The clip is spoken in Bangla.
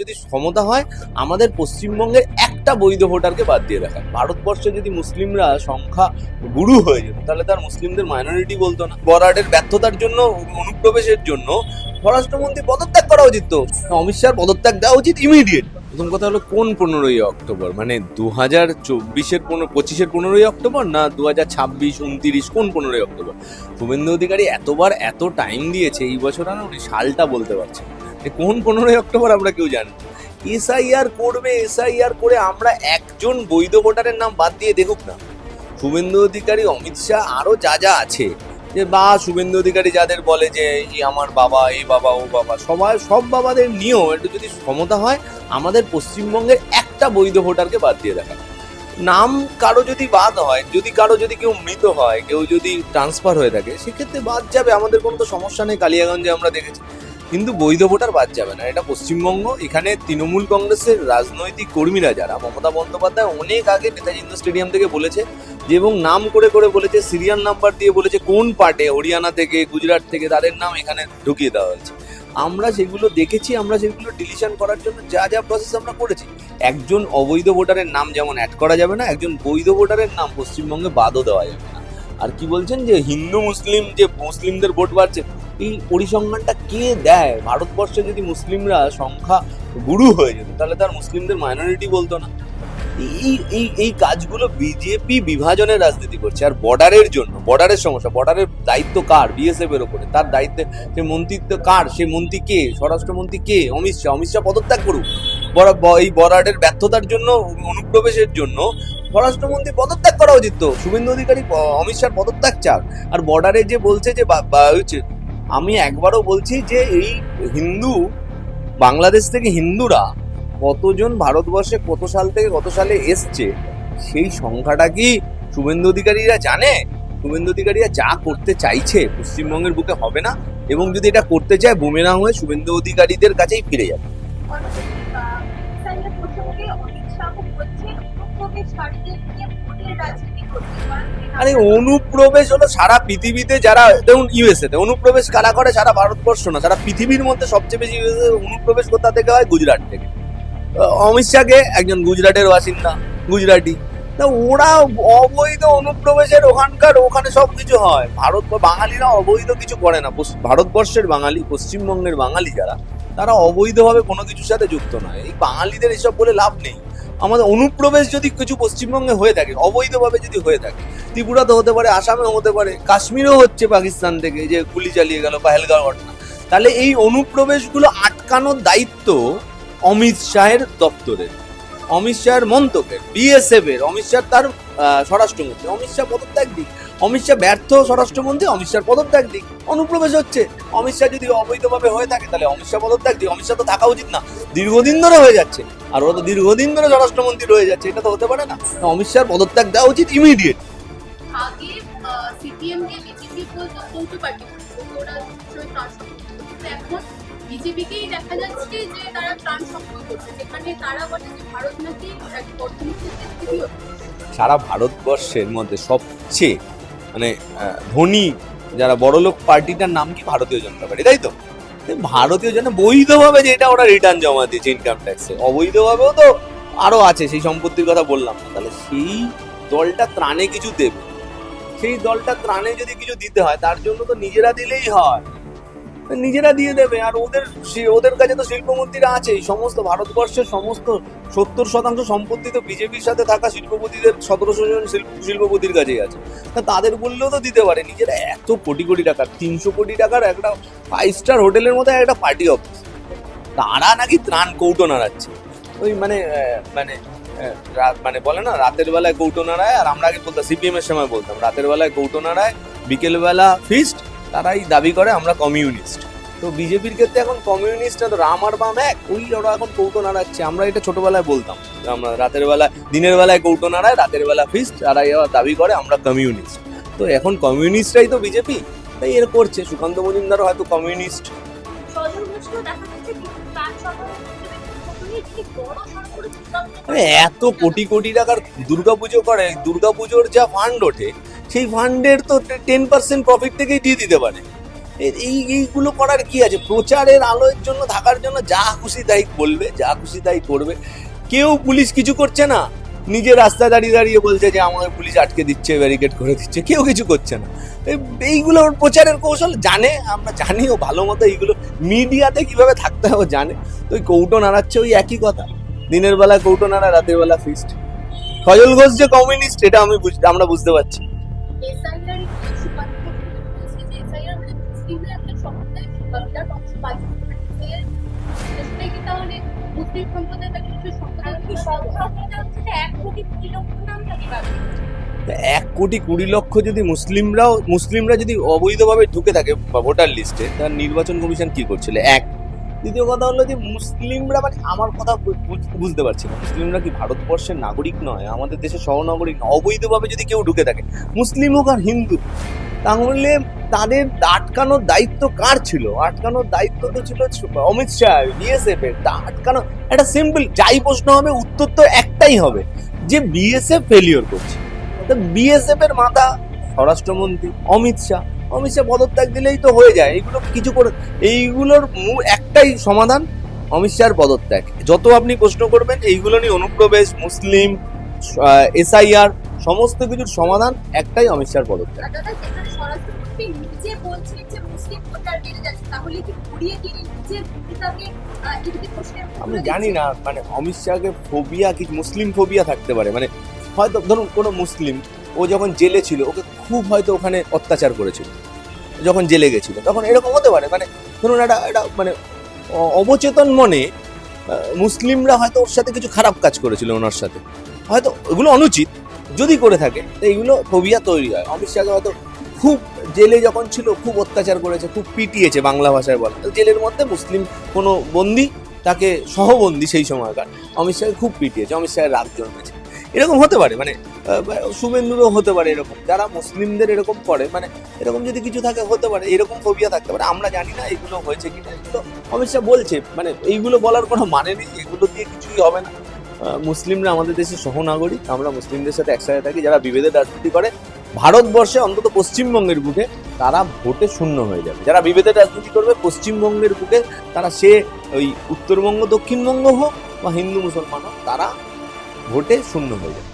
যদি ক্ষমতা হয়, আমাদের পশ্চিমবঙ্গের একটা বৈধ ভোটারকে বাদ দিয়ে রাখা। ভারতবর্ষে যদি মুসলিমরা সংখ্যা গুরু হয়ে যেত, তাহলে তার মুসলিমদের মাইনরিটি বলতো না। বরাডের ব্যর্থতার জন্য, অনুপ্রবেশের জন্য স্বরাষ্ট্রমন্ত্রী পদত্যাগ করা উচিত তো। অমিত শাহ পদত্যাগ দেওয়া উচিত ইমিডিয়েট প্রথম কথা হলো, কোন পনেরোই অক্টোবর? মানে দু হাজার চব্বিশের পনেরো পঁচিশের পনেরোই অক্টোবর? না দু হাজার ছাব্বিশ, উনতিরিশ, কোন পনেরোই অক্টোবর? শুভেন্দু অধিকারী এতবার এত টাইম দিয়েছে, এই বছর আর উনি সালটা বলতে পারছে না। যে কোন পনেরোই অক্টোবর আমরা কেউ জানি এসআইআর করবে, এসআইআর করে আমরা একজন বৈধ ভোটারের নাম বাদ দিয়ে দেখুক না। শুভেন্দু অধিকারী, অমিত শাহ আরও যা যা আছে, যে বা শুভেন্দু অধিকারী যাদের বলে যে, এই আমার বাবা এই বাবা, ও বাবা, সবাই, সব বাবাদের নিয়েও একটু যদি ক্ষমতা হয়, আমাদের পশ্চিমবঙ্গের একটা বৈধ ভোটারকে বাদ দিয়ে রাখা নাম কারও যদি বাদ হয়, যদি কারও যদি কেউ মৃত হয়, কেউ যদি ট্রান্সফার হয়ে থাকে, সেক্ষেত্রে বাদ যাবে। আমাদের কোনো তো সমস্যা নেই, কালিয়াগঞ্জে আমরা দেখেছি। কিন্তু বৈধ ভোটার বাদ যাবে না। এটা পশ্চিমবঙ্গ, এখানে তৃণমূল কংগ্রেসের রাজনৈতিক কর্মীরা যারা, মমতা বন্দ্যোপাধ্যায় অনেক আগে নেতাজি ইন্ডোর স্টেডিয়াম থেকে বলেছে যে, এবং নাম করে করে বলেছে, সিরিয়াল নাম্বার দিয়ে বলেছে কোন পার্টে, হরিয়ানা থেকে, গুজরাট থেকে তাদের নাম এখানে ঢুকিয়ে দেওয়া হয়েছে। আমরা সেগুলো দেখেছি, আমরা সেগুলো ডিলিশন করার জন্য যা যা প্রসেস আমরা করেছি। একজন অবৈধ ভোটারের নাম যেমন অ্যাড করা যাবে না, একজন বৈধ ভোটারের নাম পশ্চিমবঙ্গে বাদও দেওয়া যাবে না। আর কি বলছেন যে, হিন্দু, মুসলিম যে, মুসলিমদের ভোট বাড়ছে এই পরিসংখ্যানটা কে দেয়? ভারতবর্ষে যদি মুসলিমরা সংখ্যা গুরু হয়ে যেত, তাহলে তার মুসলিমদের মাইনরিটি বলতো না। এই এই এই কাজগুলো বিজেপি বিভাজনের রাজনীতি করছে। আর বর্ডারের জন্য, বর্ডারের সমস্যা, বর্ডারের দায়িত্ব কার? বিএসএফ এর ওপরে। তার দায়িত্বে সে মন্ত্রিত্ব কার? সে মন্ত্রী কে? স্বরাষ্ট্রমন্ত্রী কে? অমিত শাহ। অমিত শাহ পদত্যাগ করুক। এই বর্ডারের ব্যর্থতার জন্য, অনুপ্রবেশের জন্য স্বরাষ্ট্রমন্ত্রী পদত্যাগ করা উচিত তো। শুভেন্দু অধিকারী অমিত শাহ পদত্যাগ চাক। আর বর্ডারে যে বলছে যে হচ্ছে আমি একবারও বলছি যে এই হিন্দু, বাংলাদেশ থেকে হিন্দুরা কতজন ভারতবর্ষে কত সাল থেকে কত সালে এসছে, সেই সংখ্যাটা কি শুভেন্দু অধিকারীরা জানে? শুভেন্দু অধিকারীরা যা করতে চাইছে পশ্চিমবঙ্গের বুকে হবে না, এবং যদি এটা করতে চায় বুমেরাং হয়ে শুভেন্দু অধিকারীদের কাছেই ফিরে যাবে। আরে অনুপ্রবেশ হলো সারা পৃথিবীতে যারা, দেখুন ইউএসএ তে, অনুপ্রবেশ কারা করে? সারা ভারতবর্ষ না, সারা পৃথিবীর মধ্যে সবচেয়ে বেশি USA অনুপ্রবেশ কোথা থেকে হয়? গুজরাট থেকে। অমিত শাহকে, একজন গুজরাটের বাসিন্দা, গুজরাটি। তা ওরা অবৈধ অনুপ্রবেশের ওখানকার, ওখানে সব কিছু হয়। ভারত, বাঙালিরা অবৈধ কিছু করে না। ভারতবর্ষের বাঙালি, পশ্চিমবঙ্গের বাঙালি যারা, তারা অবৈধভাবে কোনো কিছুর সাথে যুক্ত নয়। এই বাঙালিদের এসব বলে লাভ নেই। আমাদের অনুপ্রবেশ যদি কিছু পশ্চিমবঙ্গে হয়ে থাকে, অবৈধভাবে যদি হয়ে থাকে, ত্রিপুরাতে হতে পারে, আসামেও হতে পারে, কাশ্মীরও হচ্ছে পাকিস্তান থেকে যে গুলি চালিয়ে গেল পাহেলগাঁও ঘটনা, তাহলে এই অনুপ্রবেশগুলো আটকানোর দায়িত্ব অমিত শাহের দপ্তরের, অমিত শাহের মন্তব্যের বিএসএফ এর, অমিত শাহ তার স্বরাষ্ট্রমন্ত্রী অমিত শাহ পদত্যাগ দিক। অমিত শাহ ব্যর্থ স্বরাষ্ট্রমন্ত্রী অমিত শাহ পদত্যাগ দিক। অনুপ্রবেশ হচ্ছে। অমিত শাহ যদি অবৈধভাবে হয়ে থাকে তাহলে অমিত শাহ পদত্যাগ দিক। অমিত শাহ তো থাকা উচিত না। দীর্ঘদিন ধরে হয়ে যাচ্ছে। আর ওরা তো দীর্ঘদিন ধরে স্বরাষ্ট্রমন্ত্রী রয়ে যাচ্ছে। এটা তো হতে পারে না। অমিত শাহ পদত্যাগ দেওয়া উচিত ইমিডিয়েট আগে সিপিএম কে বিজেপি বলতো কৌট পার্টি ওরা সবাই ত্রাণ সংগ্রহ করতো। কিন্তু এখন বিজেপিকেই দেখা যাচ্ছে যে তারা ত্রাণ সংগ্রহ করছে। যেখানে তারা বলে যে ভারত নাকি অর্থনীতির সারা ভারতবর্ষের মধ্যে সবচেয়ে মানে ধনী, যারা বড়লোক, পার্টিটার নাম কি ভারতীয় জনতা পার্টি? তাই তো? ভারতীয় জন বৈধভাবে যেটা ওরা রিটার্ন জমা দিয়েছে ইনকাম ট্যাক্সে অবৈধভাবেও তো আরও আছে, সেই সম্পত্তির কথা বললাম তাহলে সেই দলটা ত্রাণে কিছু দেবে। সেই দলটা ত্রাণে যদি কিছু দিতে হয়, তার জন্য তো নিজেরা দিলেই হয়। নিজেরা দিয়ে দেবে। আর ওদের ওদের কাছে তো শিল্পমন্ত্রীরা আছেই। সমস্ত ভারতবর্ষের সমস্ত সত্তর শতাংশ সম্পত্তি তো বিজেপির সাথে থাকা শিল্পপতিদের, সতেরোশো জন শিল্প- শিল্পপতির কাছেই আছে। তা তাদের বললেও তো দিতে পারে। নিজেরা এত কোটি কোটি টাকার, তিনশো কোটি টাকার একটা ফাইভ স্টার হোটেলের মধ্যে একটা পার্টি অফিস তারা নাকি ত্রাণ কৌটো নাড়াচ্ছে। ওই মানে মানে মানে বলে না, রাতের বেলায় কৌটো নাড়ায়, আর আমরা আগে বলতাম সিপিএম এর সময় বলতাম, রাতের বেলায় কৌটো নাড়ায়, বিকেল বেলা ফিস্ট তারাই দাবি করে, আমরা কমিউনিস্ট। তো বিজেপির ক্ষেত্রে এখন কমিউনিস্ট তো রাম আর বাম এক, ওই ওরা এখন কৌটো নাড়াচ্ছে। আমরা এটা ছোটবেলায় বলতাম। আমরা রাতের বেলায়, দিনের বেলায় কৌটো নাড়ায়, রাতের বেলা ফিস্ট তারাই এবার দাবি করে, আমরা কমিউনিস্ট। তো এখন কমিউনিস্টরাই তো বিজেপি, তাই এর করছে। সুকান্ত মজুমদারও হয়তো কমিউনিস্ট। দেখা যাচ্ছে মানে এত কোটি কোটি টাকার দুর্গাপুজো করে, দুর্গাপুজোর যা ফান্ড ওঠে, সেই ফান্ডের তো টেন পার্সেন্ট প্রফিট থেকেই দিয়ে দিতে পারে। এই এইগুলো করার কি আছে? প্রচারের আলোয়ের জন্য, থাকার জন্য যা খুশি তাই বলবে, যা খুশি তাই করবে। কেউ পুলিশ কিছু করছে না। নিজের রাস্তায় দাঁড়িয়ে দাঁড়িয়ে বলছে যে, আমাকে পুলিশ আটকে দিচ্ছে ব্যারিকেড করে দিচ্ছে। কেউ কিছু করছে না। এইগুলো প্রচারের কৌশল জানে, আমরা জানিও ভালো মতো এইগুলো। মিডিয়াতে কীভাবে থাকতে হবে জানে। তো ওই কৌটো নাড়াচ্ছে ওই একই কথা। দিনের বেলা কৌটো নাড়া রাতের বেলা ফিস্ট সজল ঘোষ যে কমিউনিস্ট এটা আমি বুঝ- আমরা বুঝতে পারছি। মানে এক কোটি কুড়ি লক্ষ যদি মুসলিমরাও মুসলিমরা যদি অবৈধভাবে ঢুকে থাকে ভোটার লিস্টে তার নির্বাচন কমিশন কি করছিল এক দ্বিতীয় কথা হলো যে মুসলিমরা মানে আমার কথা বুঝতে পারছি না। মুসলিমরা কি ভারতবর্ষের নাগরিক নয়? আমাদের দেশের সহনাগরিক নয়। অবৈধভাবে যদি কেউ ঢুকে থাকে, মুসলিম হোক আর হিন্দু, তাহলে তাদের আটকানোর দায়িত্ব কার ছিল? আটকানোর দায়িত্ব তো ছিল অমিত শাহ বিএসএফ এর। আটকানো একটা সিম্পল যাই প্রশ্ন হবে, উত্তর তো একটাই হবে যে বিএসএফ ফেলিওর করছে। বিএসএফ এর মাথা স্বরাষ্ট্রমন্ত্রী অমিত শাহ। অমিত শাহ পদত্যাগ দিলেই তো হয়ে যায়। এইগুলো কিছু করে এইগুলোর মূল একটাই সমাধান অমিত শাহর পদত্যাগ। যত আপনি প্রশ্ন করবেন এইগুলো নিয়ে অনুপ্রবেশ মুসলিম এসআইআর সমস্ত কিছুর সমাধান একটাই অমিত শাহর পদত্যাগ। আমি জানি না মানে অমিত শাহকে ফোবিয়া কি মুসলিম ফোবিয়া থাকতে পারে। মানে হয়তো ধরুন কোনো মুসলিম ও যখন জেলে ছিল, ওকে খুব হয়তো ওখানে অত্যাচার করেছিল। যখন জেলে গেছিল, তখন এরকম হতে পারে মানে ধরুন একটা একটা মানে অবচেতন মনে মুসলিমরা হয়তো ওর সাথে কিছু খারাপ কাজ করেছিল ওনার সাথে। হয়তো এগুলো অনুচিত, যদি করে থাকে, তো এইগুলো ফোবিয়া তৈরি হয়। অমিত শাহকে হয়তো খুব জেলে যখন ছিল, খুব অত্যাচার করেছে, খুব পিটিয়েছে বাংলা ভাষায় বলে। জেলের মধ্যে মুসলিম কোনো বন্দি, তাকে সহবন্দি সেই সময়কার। অমিত শাহকে খুব পিটিয়েছে, অমিত শাহের রাগ জন্মেছে। এরকম হতে পারে মানে শুভেন্দুরও হতে পারে এরকম, যারা মুসলিমদের এরকম করে মানে এরকম যদি কিছু থাকে হতে পারে, এরকম ফোবিয়া থাকতে পারে, আমরা জানি না এগুলো হয়েছে কিনা, এগুলো অমিত শাহ বলছে মানে এইগুলো বলার কোনো মানে নেই, এগুলো দিয়ে কিছুই হবে না। মুসলিমরা আমাদের দেশের সহনাগরিক, আমরা মুসলিমদের সাথে একসাথে থাকি, যারা বিভেদের রাজনীতি করে, ভারতবর্ষে অন্তত পশ্চিমবঙ্গের বুকে তারা ভোটে শূন্য হয়ে যাবে, যারা বিভেদের রাজনীতি করবে, পশ্চিমবঙ্গের বুকে তারা সে ওই উত্তরবঙ্গ, দক্ষিণবঙ্গ হোক বা হিন্দু, মুসলমান হোক, তারা ভোটে শূন্য হয়ে যাবে।